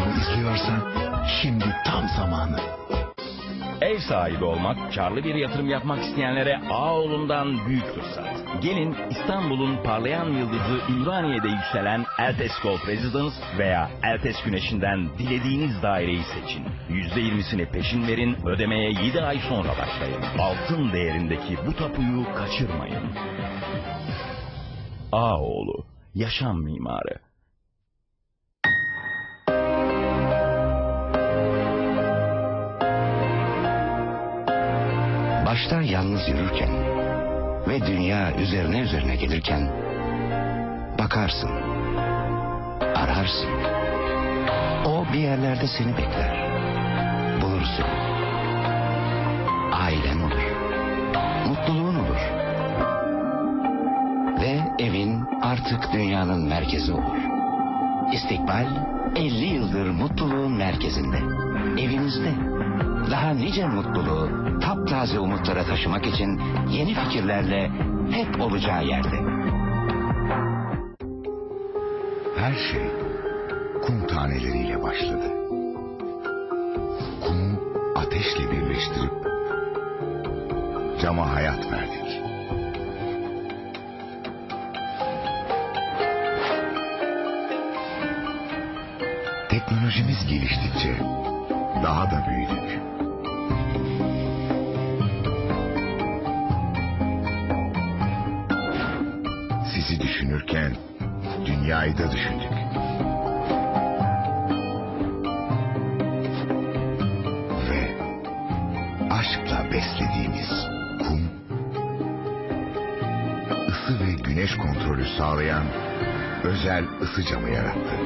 reklamı izliyorsan şimdi tam zamanı. Ev sahibi olmak, karlı bir yatırım yapmak isteyenlere Ağoğlu'ndan büyük fırsat. Gelin İstanbul'un parlayan yıldızı Ümraniye'de yükselen Eltes Golf Residence veya Eltes Güneşi'nden dilediğiniz daireyi seçin. %20'sini peşin verin, ödemeye 7 ay sonra başlayın. Altın değerindeki bu tapuyu kaçırmayın. Ağoğlu, yaşam mimarı. Başta yalnız yürürken ve dünya üzerine üzerine gelirken bakarsın, ararsın. O bir yerlerde seni bekler. Bulursun. Ailen olur. Mutluluğun olur. Ve evin artık dünyanın merkezi olur. İstikbal 50 yıldır mutluluğun merkezinde. Evinizde. Daha nice mutluluğu taptaze umutlara taşımak için yeni fikirlerle hep olacağı yerde. Her şey kum taneleriyle başladı. Kumu ateşle birleştirip cama hayat verdik. Teknolojimiz geliştikçe daha da büyüdük. Sizi düşünürken dünyayı da düşündük. Ve aşkla beslediğimiz kum, ısı ve güneş kontrolü sağlayan özel ısı camı yarattı.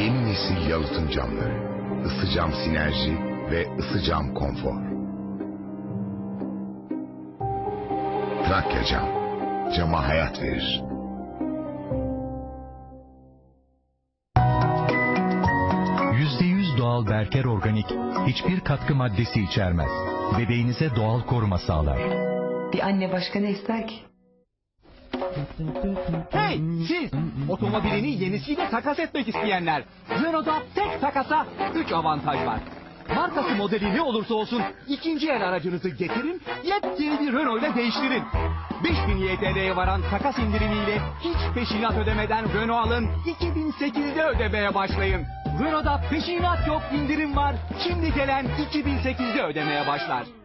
Yeni nesil yalıtım camları, ısı cam sinerji ve ısı cam konfor. Trakya cam, cama hayat verir. %100 doğal Berker Organik hiçbir katkı maddesi içermez. Bebeğinize doğal koruma sağlar. Bir anne başka ne ister ki? Hey siz otomobilini yenisiyle takas etmek isteyenler. Renault'da tek takasa 3 avantaj var. Markası modeli ne olursa olsun ikinci el aracınızı getirin yepyeni bir Renault ile değiştirin. 5000 YTL'ye varan takas indirimiyle hiç peşinat ödemeden Renault alın 2008'de ödemeye başlayın. Renault'da peşinat yok indirim var. Şimdi gelen 2008'de ödemeye başlar.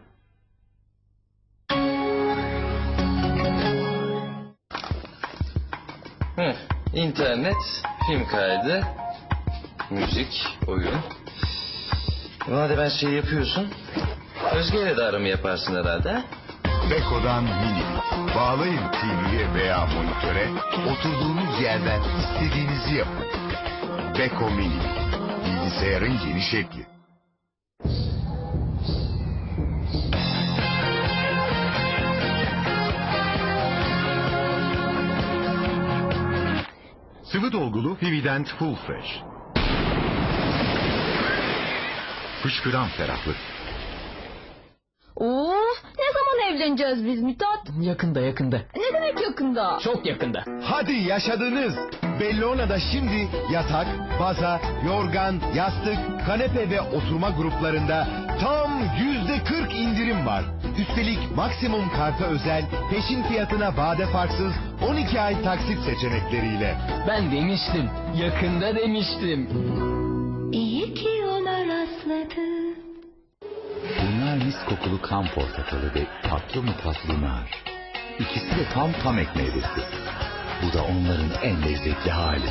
İnternet, film kaydı, müzik, oyun. Madem her şeyi yapıyorsun, Özge'yle de arama yaparsın herhalde. ha? Beko'dan mini. Bağlayın TV'ye veya monitöre. Oturduğunuz yerden istediğinizi yapın. Beko mini. Bilgisayarın yeni şekli. Sıvı dolgulu Vivident Full Fresh. Fışkıran ferahlık. Oo, ne zaman evleneceğiz biz Mithat? Yakında yakında. Ne demek yakında? Çok yakında. Hadi yaşadınız. Bellona'da şimdi yatak, baza, yorgan, yastık, kanepe ve oturma gruplarında tam yüzde 40 indirim var. Üstelik maksimum karta özel peşin fiyatına vade farksız 12 ay taksit seçenekleriyle. Ben demiştim. Yakında demiştim. İyi ki ona rastladı. Bunlar mis kokulu kan portakalı ve tatlı mı tatlı nar. İkisi de tam tam ek meyvesi. Bu da onların en lezzetli hali.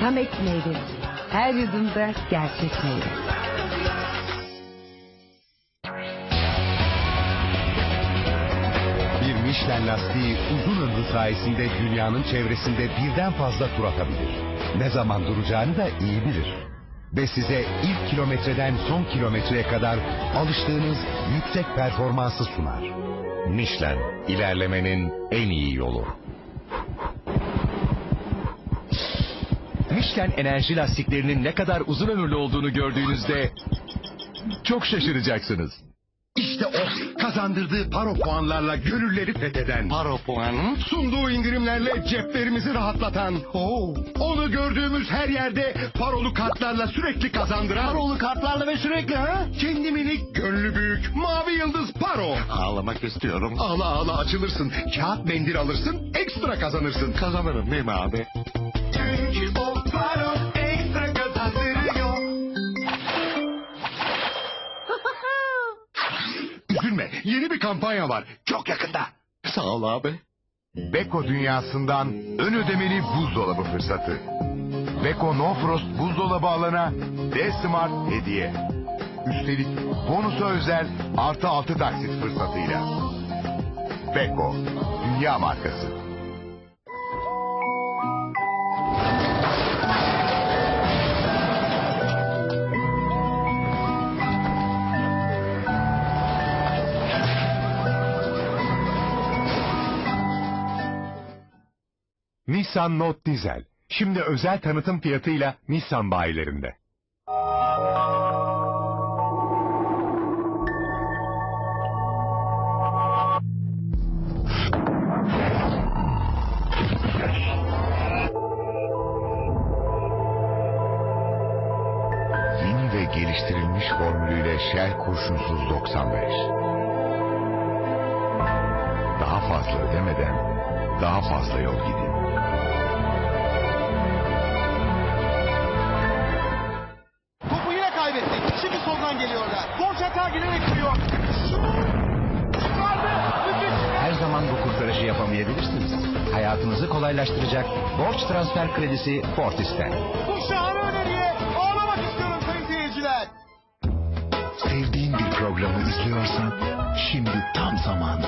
Tam ek meyvesi. Her yudumda gerçek meyve. Michelin lastiği uzun ömrü sayesinde dünyanın çevresinde birden fazla tur atabilir. Ne zaman duracağını da iyi bilir. Ve size ilk kilometreden son kilometreye kadar alıştığınız yüksek performansı sunar. Michelin, ilerlemenin en iyi yolu. Michelin enerji lastiklerinin ne kadar uzun ömürlü olduğunu gördüğünüzde çok şaşıracaksınız. Kazandırdığı paro puanlarla gönülleri fetheden, Paro puanı. sunduğu indirimlerle ceplerimizi rahatlatan, Oo. onu gördüğümüz her yerde parolu kartlarla sürekli kazandıran, Parolu kartlarla ve sürekli ha? kendi minik, gönlü büyük, mavi yıldız paro. Ağlamak istiyorum. Ağla ağla açılırsın, kağıt mendil alırsın, ekstra kazanırsın. Kazanırım değil mi abi? Çünkü yeni bir kampanya var. Çok yakında. Sağ ol abi. Beko dünyasından ön ödemeli buzdolabı fırsatı. Beko No Frost buzdolabı alana D-Smart hediye. Üstelik bonusa özel artı altı taksit fırsatıyla. Beko, dünya markası. Nissan Note Dizel. Şimdi özel tanıtım fiyatıyla Nissan bayilerinde. Yeni ve geliştirilmiş formülüyle Shell kurşunsuz 95. Daha fazla ödemeden daha fazla yol gidin. Topu yine kaybettik. Şimdi soldan geliyorlar. Borç hata girerek. Müthiş. Her zaman bu kurtarışı yapamayabilirsiniz. Hayatınızı kolaylaştıracak borç transfer kredisi Fortis'ten. Bu şahane öneriye ağlamak istiyorum sayın seyirciler. Sevdiğin bir programı izliyorsan şimdi tam zamanı.